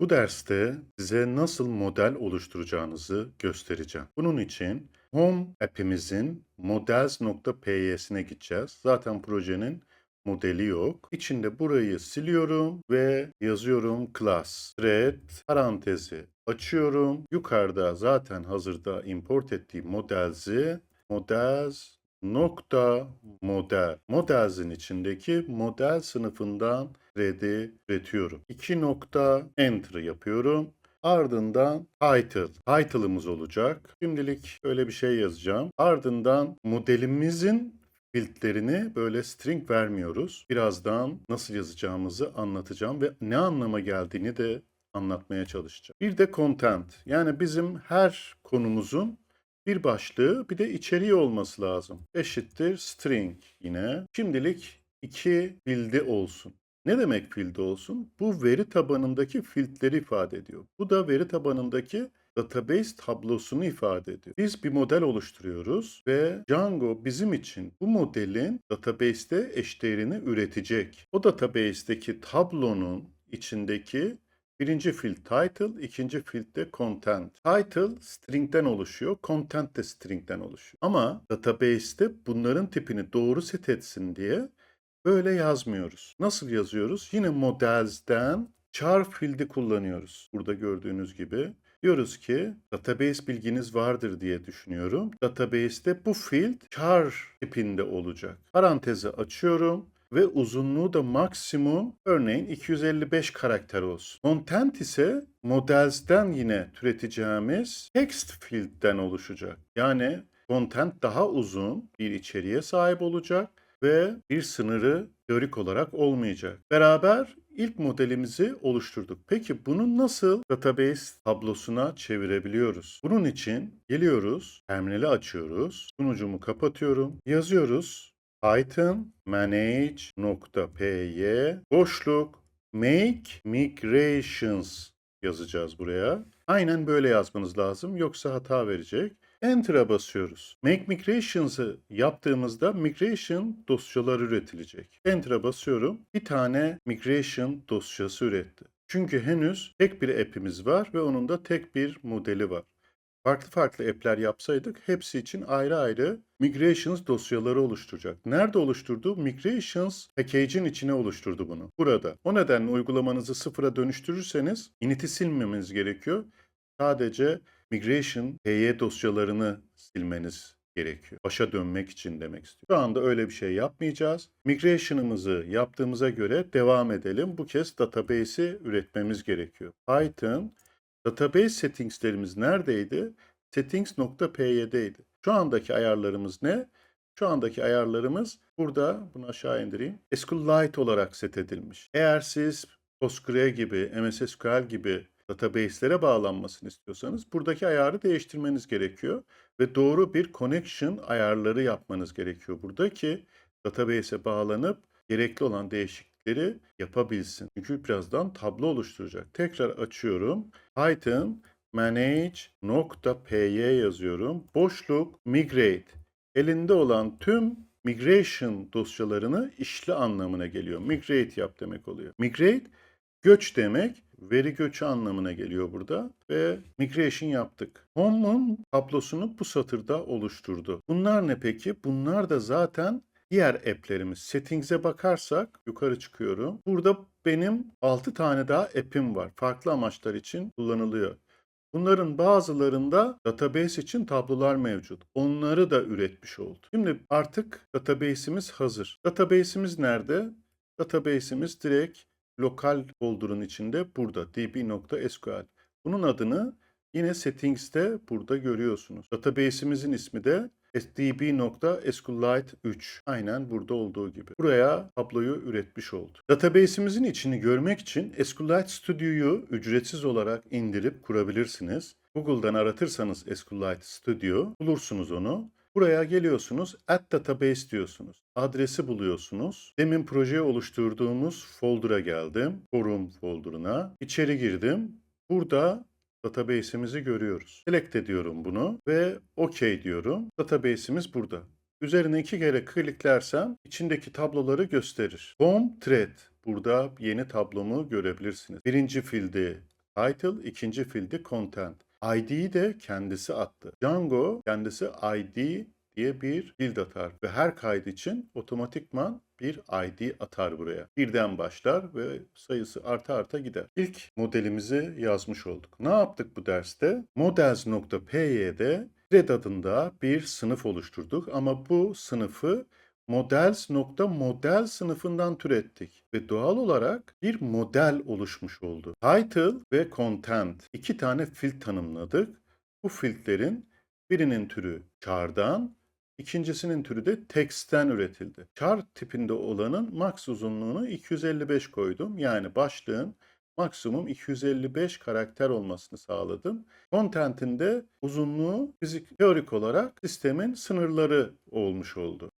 Bu derste size nasıl model oluşturacağınızı göstereceğim. Bunun için Home app'imizin models.py'sine gideceğiz. Zaten projenin modeli yok. İçinde burayı siliyorum ve yazıyorum class, thread, parantezi açıyorum. Yukarıda zaten hazırda import ettiğim models'i models nokta model. Models'in içindeki model sınıfından thread'i üretiyorum. 2 nokta enter yapıyorum. Ardından title. Title'ımız olacak. Şimdilik öyle bir şey yazacağım. Ardından modelimizin fieldlerini böyle string vermiyoruz. Birazdan nasıl yazacağımızı anlatacağım ve ne anlama geldiğini de anlatmaya çalışacağım. Bir de content. Yani bizim her konumuzun bir başlığı bir de içeriği olması lazım. Eşittir string yine. Şimdilik iki fildi olsun. Ne demek fildi olsun? Bu veri tabanındaki fieldleri ifade ediyor. Bu da veri tabanındaki database tablosunu ifade ediyor. Biz bir model oluşturuyoruz ve Django bizim için bu modelin database'te eşdeğerini üretecek. O database'deki tablonun içindeki Birinci field title, ikinci field de content. Title string'den oluşuyor, content de string'den oluşuyor. Ama database'te bunların tipini doğru set etsin diye böyle yazmıyoruz. Nasıl yazıyoruz? Yine models'den char field'i kullanıyoruz. Burada gördüğünüz gibi. Diyoruz ki database bilginiz vardır diye düşünüyorum. Database'te bu field char tipinde olacak. Parantezi açıyorum ve uzunluğu da maksimum örneğin 255 karakter olsun. Content ise models'ten yine türeteceğimiz text field'den oluşacak. Yani content daha uzun bir içeriğe sahip olacak ve bir sınırı teorik olarak olmayacak. Beraber ilk modelimizi oluşturduk. Peki bunu nasıl database tablosuna çevirebiliyoruz? Bunun için geliyoruz, terminali açıyoruz, sunucumu kapatıyorum, yazıyoruz Python manage.py boşluk make migrations yazacağız buraya. Aynen böyle yazmanız lazım yoksa hata verecek. Enter'a basıyoruz. Make migrations'ı yaptığımızda migration dosyaları üretilecek. Enter'a basıyorum. Bir tane migration dosyası üretti. Çünkü henüz tek bir app'imiz var ve onun da tek bir modeli var. Farklı farklı app'ler yapsaydık hepsi için ayrı ayrı migrations dosyaları oluşturacak. Nerede oluşturdu? Migrations package'in içine oluşturdu bunu. Burada. O nedenle uygulamanızı sıfıra dönüştürürseniz init'i silmemeniz gerekiyor. Sadece migration PY dosyalarını silmeniz gerekiyor. Başa dönmek için demek istiyorum. Şu anda öyle bir şey yapmayacağız. Migration'ımızı yaptığımıza göre devam edelim. Bu kez database'i üretmemiz gerekiyor. Python Database settingslerimiz neredeydi? Settings.py'deydi. Şu andaki ayarlarımız ne? Şu andaki ayarlarımız burada, bunu aşağı indireyim. SQLite olarak set edilmiş. Eğer siz Postgre gibi, MS SQL gibi database'lere bağlanmasını istiyorsanız buradaki ayarı değiştirmeniz gerekiyor ve doğru bir connection ayarları yapmanız gerekiyor burada ki database'e bağlanıp gerekli olan değişiklikleri yapabilsin. Çünkü birazdan tablo oluşturacak. Tekrar açıyorum. Python manage.py yazıyorum. Boşluk migrate. Elinde olan tüm migration dosyalarını işle anlamına geliyor. Migrate yap demek oluyor. Migrate göç demek. Veri göçü anlamına geliyor burada ve migration yaptık. Home'un tablosunu bu satırda oluşturdu. Bunlar ne peki? Bunlar da zaten diğer app'lerimiz. Settings'e bakarsak yukarı çıkıyorum. Burada benim 6 tane daha app'im var. Farklı amaçlar için kullanılıyor. Bunların bazılarında database için tablolar mevcut. Onları da üretmiş oldu. Şimdi artık database'imiz hazır. Database'imiz nerede? Database'imiz direkt lokal folder'ın içinde burada db.sql. Bunun adını yine settings'te burada görüyorsunuz. Database'imizin ismi de db.sqlite 3. Aynen burada olduğu gibi. Buraya tabloyu üretmiş oldu. Database'imizin içini görmek için SQLite Studio'yu ücretsiz olarak indirip kurabilirsiniz. Google'dan aratırsanız SQLite Studio bulursunuz onu. Buraya geliyorsunuz, add database diyorsunuz. Adresi buluyorsunuz. Demin projeyi oluşturduğumuz folder'a geldim. Forum folder'ına. İçeri girdim. Burada database'imizi görüyoruz. Select ediyorum bunu ve OK diyorum. Database'imiz burada. Üzerine iki kere kliklersem içindeki tabloları gösterir. Home thread. Burada yeni tablomu görebilirsiniz. Birinci field'i Title ikinci fiildi content. ID'yi de kendisi attı. Django kendisi ID diye bir field atar ve her kayıt için otomatikman bir ID atar buraya. Birden başlar ve sayısı arta arta gider. İlk modelimizi yazmış olduk. Ne yaptık bu derste? Models.py'de thread adında bir sınıf oluşturduk ama bu sınıfı models.model sınıfından türettik ve doğal olarak bir model oluşmuş oldu. Title ve content iki tane field tanımladık. Bu fieldlerin birinin türü char'dan, ikincisinin türü de text'ten üretildi. Char tipinde olanın max uzunluğunu 255 koydum. Yani başlığın maksimum 255 karakter olmasını sağladım. Content'in de uzunluğu fizik teorik olarak sistemin sınırları olmuş oldu.